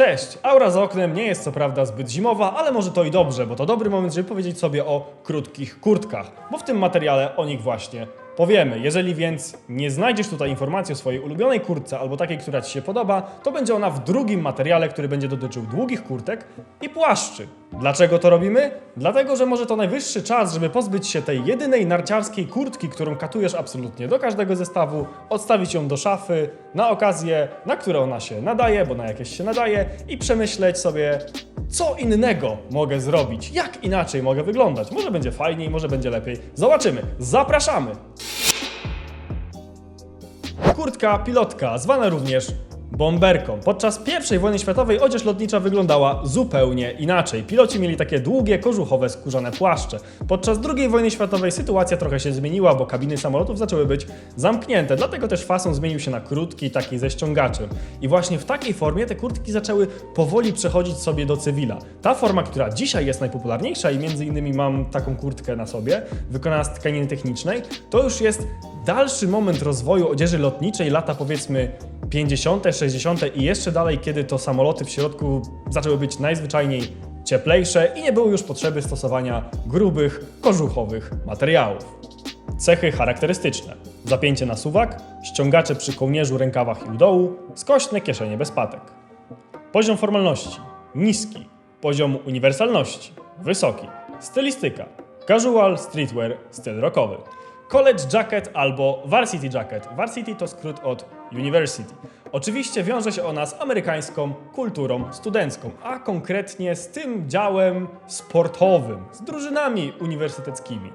Cześć! Aura za oknem nie jest co prawda zbyt zimowa, ale może to i dobrze, bo to dobry moment, żeby powiedzieć sobie o krótkich kurtkach, bo w tym materiale o nich właśnie powiemy. Jeżeli więc nie znajdziesz tutaj informacji o swojej ulubionej kurtce albo takiej, która Ci się podoba, to będzie ona w drugim materiale, który będzie dotyczył długich kurtek i płaszczy. Dlaczego to robimy? Dlatego, że może to najwyższy czas, żeby pozbyć się tej jedynej narciarskiej kurtki, którą katujesz absolutnie do każdego zestawu, odstawić ją do szafy na okazję, na które ona się nadaje, bo na jakieś się nadaje i przemyśleć sobie, co innego mogę zrobić, jak inaczej mogę wyglądać. Może będzie fajniej, może będzie lepiej. Zobaczymy. Zapraszamy! Kurtka pilotka, zwana również bomberką. Podczas I wojny światowej odzież lotnicza wyglądała zupełnie inaczej. Piloci mieli takie długie, kożuchowe, skórzane płaszcze. Podczas II wojny światowej sytuacja trochę się zmieniła, bo kabiny samolotów zaczęły być zamknięte, dlatego też fason zmienił się na krótki, taki ze ściągaczem. I właśnie w takiej formie te kurtki zaczęły powoli przechodzić sobie do cywila. Ta forma, która dzisiaj jest najpopularniejsza i między innymi mam taką kurtkę na sobie, wykonana z tkaniny technicznej, to już jest dalszy moment rozwoju odzieży lotniczej, lata powiedzmy 50., 60. i jeszcze dalej, kiedy to samoloty w środku zaczęły być najzwyczajniej cieplejsze i nie było już potrzeby stosowania grubych, kożuchowych materiałów. Cechy charakterystyczne. Zapięcie na suwak, ściągacze przy kołnierzu, rękawach i u dołu, skośne kieszenie bez patek. Poziom formalności niski, poziom uniwersalności wysoki, stylistyka casual, streetwear, styl rockowy. College jacket albo varsity jacket. Varsity to skrót od university. Oczywiście wiąże się ona z amerykańską kulturą studencką, a konkretnie z tym działem sportowym, z drużynami uniwersyteckimi.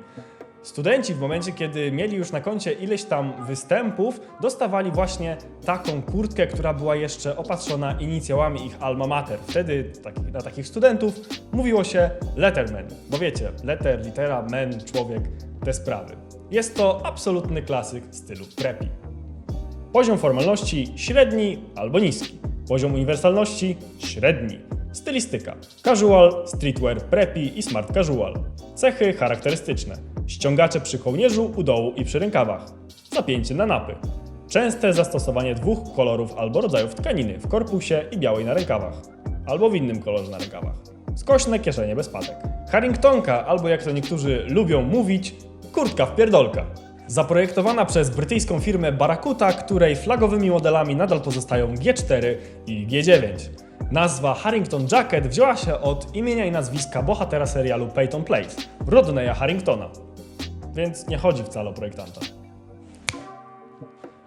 Studenci w momencie, kiedy mieli już na koncie ileś tam występów, dostawali właśnie taką kurtkę, która była jeszcze opatrzona inicjałami ich alma mater. Wtedy taki, na takich studentów mówiło się letterman, bo wiecie, letter, litera, man, człowiek, te sprawy. Jest to absolutny klasyk stylu preppy. Poziom formalności średni albo niski. Poziom uniwersalności średni. Stylistyka: casual, streetwear, preppy i smart casual. Cechy charakterystyczne: ściągacze przy kołnierzu, u dołu i przy rękawach. Zapięcie na napy. Częste zastosowanie dwóch kolorów albo rodzajów tkaniny w korpusie i białej na rękawach, albo w innym kolorze na rękawach. Skośne kieszenie bez patek. Harringtonka, albo jak to niektórzy lubią mówić, kurtka w pierdolka. Zaprojektowana przez brytyjską firmę Barracuda, której flagowymi modelami nadal pozostają G4 i G9. Nazwa Harrington Jacket wzięła się od imienia i nazwiska bohatera serialu Peyton Place, Rodneya Harringtona. Więc nie chodzi wcale o projektanta.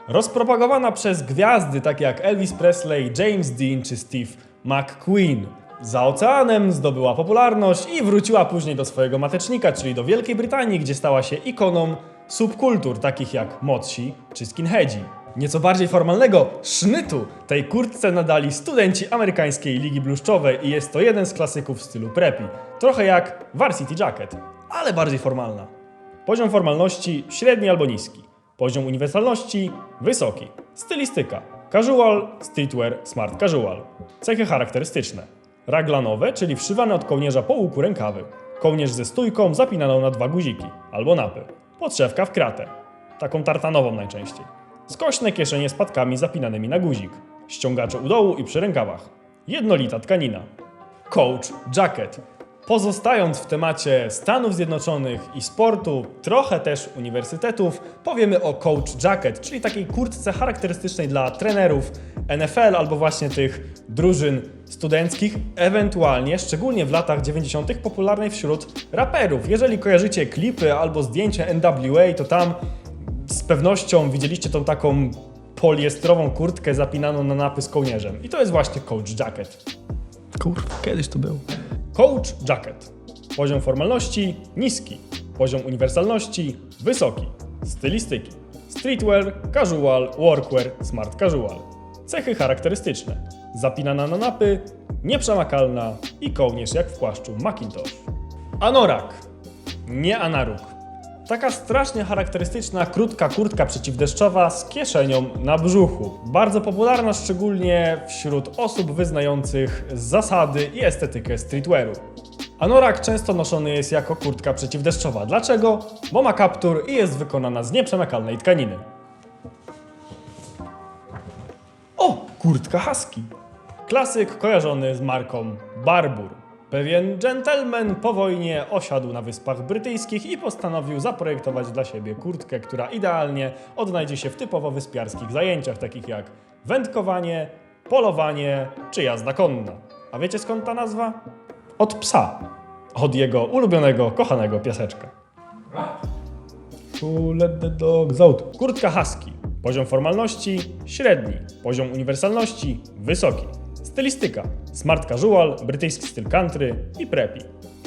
Rozpropagowana przez gwiazdy takie jak Elvis Presley, James Dean czy Steve McQueen. Za oceanem zdobyła popularność i wróciła później do swojego matecznika, czyli do Wielkiej Brytanii, gdzie stała się ikoną subkultur takich jak młodsi czy skinheadzi. Nieco bardziej formalnego sznytu tej kurtce nadali studenci amerykańskiej Ligi Bluszczowej i jest to jeden z klasyków w stylu preppy. Trochę jak varsity jacket, ale bardziej formalna. Poziom formalności średni albo niski. Poziom uniwersalności wysoki. Stylistyka casual, streetwear, smart casual. Cechy charakterystyczne. Raglanowe, czyli wszywane od kołnierza po łuku rękawy. Kołnierz ze stójką zapinaną na dwa guziki albo napy. Podszewka w kratę. Taką tartanową najczęściej. Skośne kieszenie z patkami zapinanymi na guzik. Ściągacze u dołu i przy rękawach. Jednolita tkanina. Coach Jacket. Pozostając w temacie Stanów Zjednoczonych i sportu, trochę też uniwersytetów, powiemy o Coach Jacket, czyli takiej kurtce charakterystycznej dla trenerów NFL albo właśnie tych drużyn studenckich, ewentualnie, szczególnie w latach 90., popularnej wśród raperów. Jeżeli kojarzycie klipy albo zdjęcia NWA, to tam z pewnością widzieliście tą taką poliestrową kurtkę zapinaną na napy z kołnierzem. I to jest właśnie Coach Jacket. Kurwa, kiedyś to było. Coach Jacket. Poziom formalności niski. Poziom uniwersalności wysoki. Stylistyki. Streetwear, casual, workwear, smart casual. Cechy charakterystyczne. Zapinana na napy, nieprzemakalna i kołnierz jak w płaszczu Macintosh. Anorak. Nie anaruk. Taka strasznie charakterystyczna, krótka kurtka przeciwdeszczowa z kieszenią na brzuchu. Bardzo popularna szczególnie wśród osób wyznających zasady i estetykę streetwearu. Anorak często noszony jest jako kurtka przeciwdeszczowa. Dlaczego? Bo ma kaptur i jest wykonana z nieprzemakalnej tkaniny. O, kurtka husky. Klasyk kojarzony z marką Barbour. Pewien gentleman po wojnie osiadł na Wyspach Brytyjskich i postanowił zaprojektować dla siebie kurtkę, która idealnie odnajdzie się w typowo wyspiarskich zajęciach, takich jak wędkowanie, polowanie czy jazda konna. A wiecie skąd ta nazwa? Od psa. Od jego ulubionego, kochanego piaseczka. To let the dogs out. Kurtka husky. Poziom formalności średni. Poziom uniwersalności wysoki. Stylistyka. Smart casual, brytyjski styl country i preppy.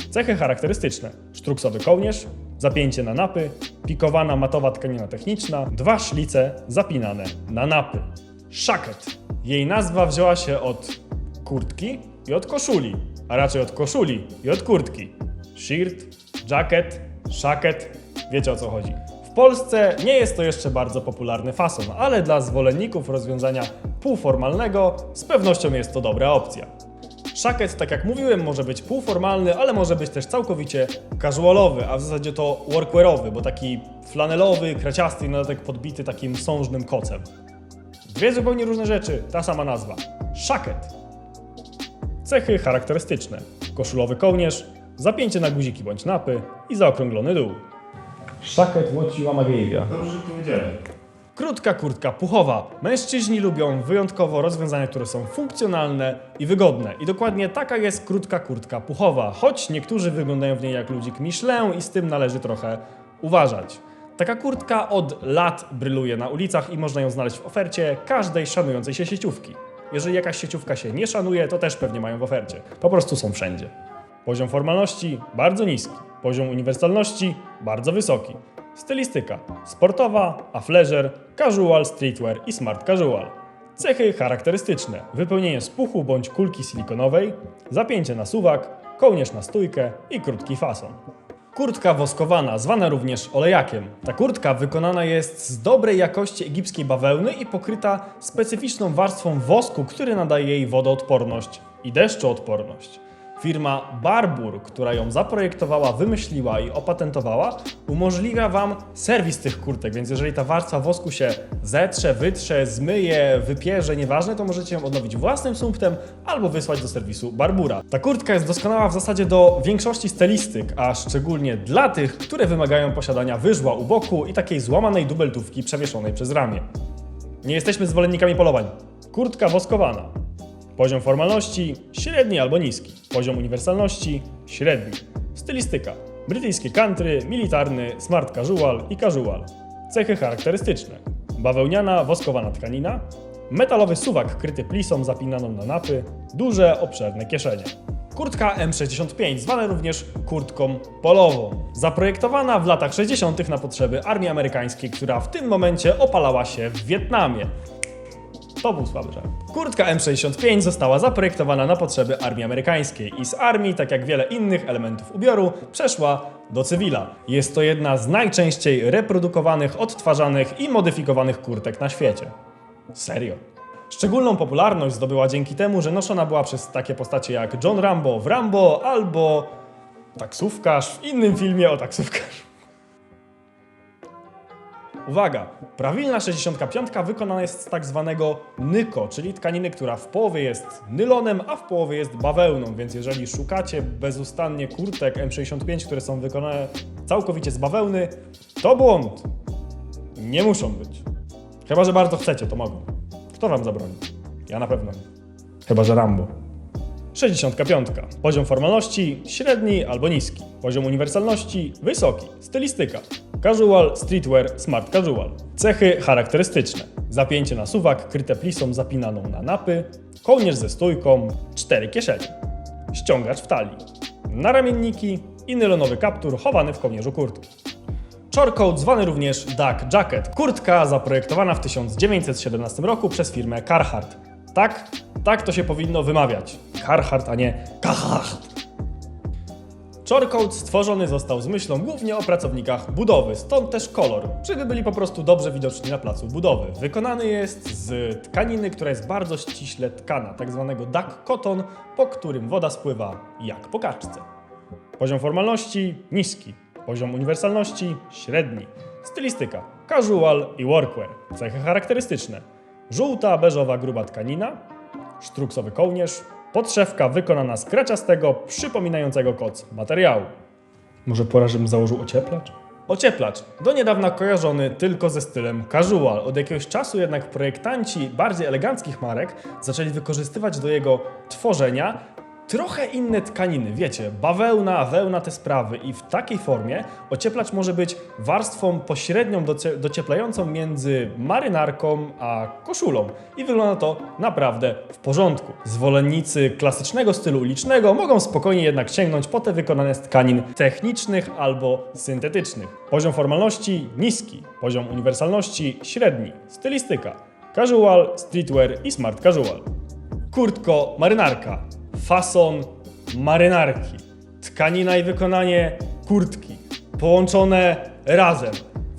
Cechy charakterystyczne. Sztruksowy kołnierz, zapięcie na napy, pikowana matowa tkanina techniczna, dwa szlice zapinane na napy. Szaket. Jej nazwa wzięła się od kurtki i od koszuli, a raczej od koszuli i od kurtki. Shirt, jacket, szaket, wiecie o co chodzi. W Polsce nie jest to jeszcze bardzo popularny fason, ale dla zwolenników rozwiązania półformalnego z pewnością jest to dobra opcja. Szaket, tak jak mówiłem, może być półformalny, ale może być też całkowicie casualowy, a w zasadzie to workwearowy, bo taki flanelowy, kraciasty i na dodatek podbity takim sążnym kocem. Dwie zupełnie różne rzeczy, ta sama nazwa. Szaket. Cechy charakterystyczne. Koszulowy kołnierz, zapięcie na guziki bądź napy i zaokrąglony dół. Szaket you Amagavia. Dobrze powiedziałem. Krótka kurtka puchowa. Mężczyźni lubią wyjątkowo rozwiązania, które są funkcjonalne i wygodne. I dokładnie taka jest krótka kurtka puchowa, choć niektórzy wyglądają w niej jak ludzik Michelin i z tym należy trochę uważać. Taka kurtka od lat bryluje na ulicach i można ją znaleźć w ofercie każdej szanującej się sieciówki. Jeżeli jakaś sieciówka się nie szanuje, to też pewnie mają w ofercie. Po prostu są wszędzie. Poziom formalności bardzo niski, poziom uniwersalności bardzo wysoki. Stylistyka sportowa, athleisure, casual, streetwear i smart casual. Cechy charakterystyczne: wypełnienie z puchu bądź kulki silikonowej, zapięcie na suwak, kołnierz na stójkę i krótki fason. Kurtka woskowana, zwana również olejakiem. Ta kurtka wykonana jest z dobrej jakości egipskiej bawełny i pokryta specyficzną warstwą wosku, który nadaje jej wodoodporność i deszczoodporność. Firma Barbour, która ją zaprojektowała, wymyśliła i opatentowała, umożliwia Wam serwis tych kurtek, więc jeżeli ta warstwa wosku się zetrze, wytrze, zmyje, wypierze, nieważne, to możecie ją odnowić własnym sumptem albo wysłać do serwisu Barbura. Ta kurtka jest doskonała w zasadzie do większości stylistyk, a szczególnie dla tych, które wymagają posiadania wyżła u boku i takiej złamanej dubeltówki przewieszonej przez ramię. Nie jesteśmy zwolennikami polowań. Kurtka woskowana. Poziom formalności średni albo niski. Poziom uniwersalności średni. Stylistyka: brytyjskie country, militarny, smart casual i casual. Cechy charakterystyczne: bawełniana, woskowana tkanina, metalowy suwak kryty plisą zapinaną na napy, duże, obszerne kieszenie. Kurtka M65, zwana również kurtką polową. Zaprojektowana w latach 60. na potrzeby armii amerykańskiej, która w tym momencie opalała się w Wietnamie. To był słaby żart. Kurtka M65 została zaprojektowana na potrzeby armii amerykańskiej i z armii, tak jak wiele innych elementów ubioru, przeszła do cywila. Jest to jedna z najczęściej reprodukowanych, odtwarzanych i modyfikowanych kurtek na świecie. Serio. Szczególną popularność zdobyła dzięki temu, że noszona była przez takie postacie jak John Rambo w Rambo albo taksówkarz w innym filmie o taksówkarzu. Uwaga! Prawilna 65 wykonana jest z tak zwanego nyko, czyli tkaniny, która w połowie jest nylonem, a w połowie jest bawełną, więc jeżeli szukacie bezustannie kurtek M65, które są wykonane całkowicie z bawełny, to błąd. Nie muszą być. Chyba, że bardzo chcecie, to mogą. Kto wam zabroni? Ja na pewno nie. Chyba, że Rambo. 65. Poziom formalności średni albo niski. Poziom uniwersalności wysoki. Stylistyka. Casual, streetwear, smart casual. Cechy charakterystyczne. Zapięcie na suwak kryte plisą zapinaną na napy. Kołnierz ze stójką. Cztery kieszenie. Ściągacz w talii. Naramienniki i nylonowy kaptur chowany w kołnierzu kurtki. Chorcoat, zwany również Duck Jacket. Kurtka zaprojektowana w 1917 roku przez firmę Carhartt. Tak, tak to się powinno wymawiać. Carhartt, a nie Carhartt. Chorcoat stworzony został z myślą głównie o pracownikach budowy, stąd też kolor, żeby byli po prostu dobrze widoczni na placu budowy. Wykonany jest z tkaniny, która jest bardzo ściśle tkana, tak zwanego duck cotton, po którym woda spływa jak po kaczce. Poziom formalności niski, poziom uniwersalności średni. Stylistyka casual i workwear. Cechy charakterystyczne: żółta, beżowa, gruba tkanina, sztruksowy kołnierz, podszewka wykonana z kraciastego, przypominającego koc materiału. Może pora, żebym założył ocieplacz? Ocieplacz, do niedawna kojarzony tylko ze stylem casual. Od jakiegoś czasu jednak projektanci bardziej eleganckich marek zaczęli wykorzystywać do jego tworzenia trochę inne tkaniny. Wiecie, bawełna, wełna, te sprawy. I w takiej formie ocieplacz może być warstwą pośrednią docie- docieplającą między marynarką a koszulą. I wygląda to naprawdę w porządku. Zwolennicy klasycznego stylu ulicznego mogą spokojnie jednak sięgnąć po te wykonane z tkanin technicznych albo syntetycznych. Poziom formalności niski, poziom uniwersalności średni, stylistyka casual, streetwear i smart casual. Kurtko marynarka, fason marynarki, tkanina i wykonanie kurtki, połączone razem.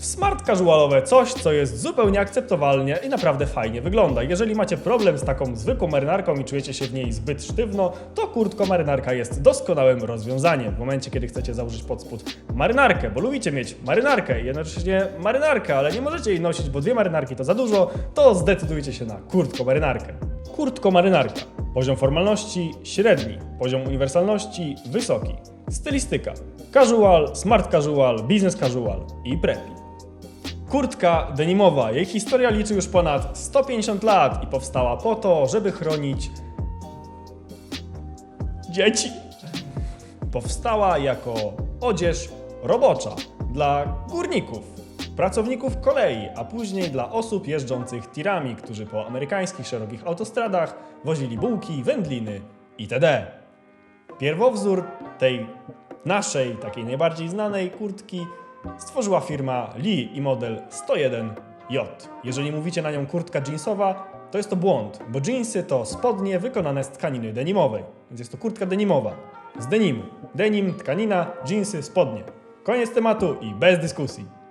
W smart casualowe coś, co jest zupełnie akceptowalnie i naprawdę fajnie wygląda. Jeżeli macie problem z taką zwykłą marynarką i czujecie się w niej zbyt sztywno, to kurtko marynarka jest doskonałym rozwiązaniem. W momencie, kiedy chcecie założyć pod spód marynarkę, bo lubicie mieć marynarkę i jednocześnie marynarkę, ale nie możecie jej nosić, bo dwie marynarki to za dużo, to zdecydujcie się na kurtko marynarkę. Kurtko marynarka. Poziom formalności średni, poziom uniwersalności wysoki. Stylistyka. Casual, smart casual, business casual i preppy. Kurtka denimowa. Jej historia liczy już ponad 150 lat i powstała po to, żeby chronić dzieci. Powstała jako odzież robocza dla górników, pracowników kolei, a później dla osób jeżdżących tirami, którzy po amerykańskich szerokich autostradach wozili bułki, wędliny itd. Pierwowzór tej naszej, takiej najbardziej znanej kurtki stworzyła firma Lee i model 101J. Jeżeli mówicie na nią kurtka jeansowa, to jest to błąd, bo jeansy to spodnie wykonane z tkaniny denimowej, więc jest to kurtka denimowa. Z denimu. Denim, tkanina, jeansy, spodnie. Koniec tematu i bez dyskusji.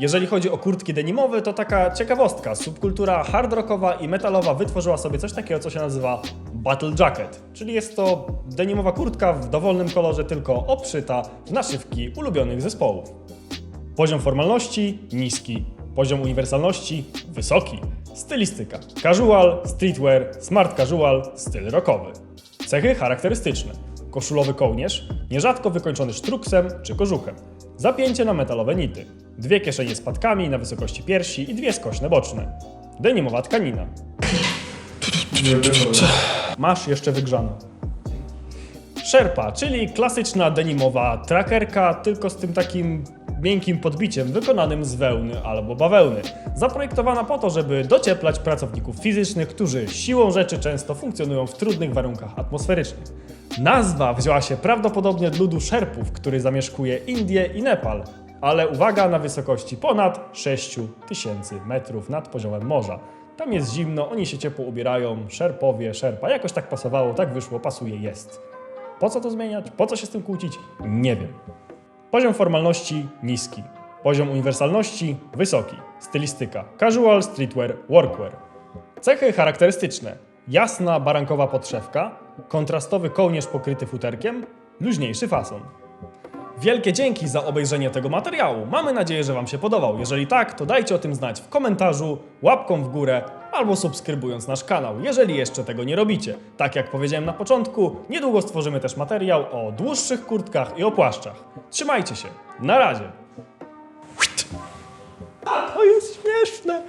Jeżeli chodzi o kurtki denimowe, to taka ciekawostka. Subkultura hard rockowa i metalowa wytworzyła sobie coś takiego, co się nazywa battle jacket. Czyli jest to denimowa kurtka w dowolnym kolorze, tylko obszyta w naszywki ulubionych zespołów. Poziom formalności niski, poziom uniwersalności wysoki. Stylistyka casual, streetwear, smart casual, styl rockowy. Cechy charakterystyczne. Koszulowy kołnierz, nierzadko wykończony sztruksem czy kożuchem. Zapięcie na metalowe nity. Dwie kieszenie z patkami na wysokości piersi i dwie skośne boczne. Denimowa tkanina. Masz jeszcze wygrzano. Sherpa, czyli klasyczna denimowa trackerka, tylko z tym takim miękkim podbiciem wykonanym z wełny albo bawełny. Zaprojektowana po to, żeby docieplać pracowników fizycznych, którzy siłą rzeczy często funkcjonują w trudnych warunkach atmosferycznych. Nazwa wzięła się prawdopodobnie od ludu Sherpów, który zamieszkuje Indię i Nepal, ale uwaga na wysokości ponad 6000 metrów nad poziomem morza. Tam jest zimno, oni się ciepło ubierają, Sherpowie, Sherpa, jakoś tak pasowało, tak wyszło, pasuje, jest. Po co to zmieniać? Po co się z tym kłócić? Nie wiem. Poziom formalności niski. Poziom uniwersalności wysoki. Stylistyka casual, streetwear, workwear. Cechy charakterystyczne. Jasna barankowa podszewka, kontrastowy kołnierz pokryty futerkiem, luźniejszy fason. Wielkie dzięki za obejrzenie tego materiału. Mamy nadzieję, że Wam się podobał. Jeżeli tak, to dajcie o tym znać w komentarzu, łapką w górę albo subskrybując nasz kanał, jeżeli jeszcze tego nie robicie. Tak jak powiedziałem na początku, niedługo stworzymy też materiał o dłuższych kurtkach i o płaszczach. Trzymajcie się. Na razie. A to jest śmieszne.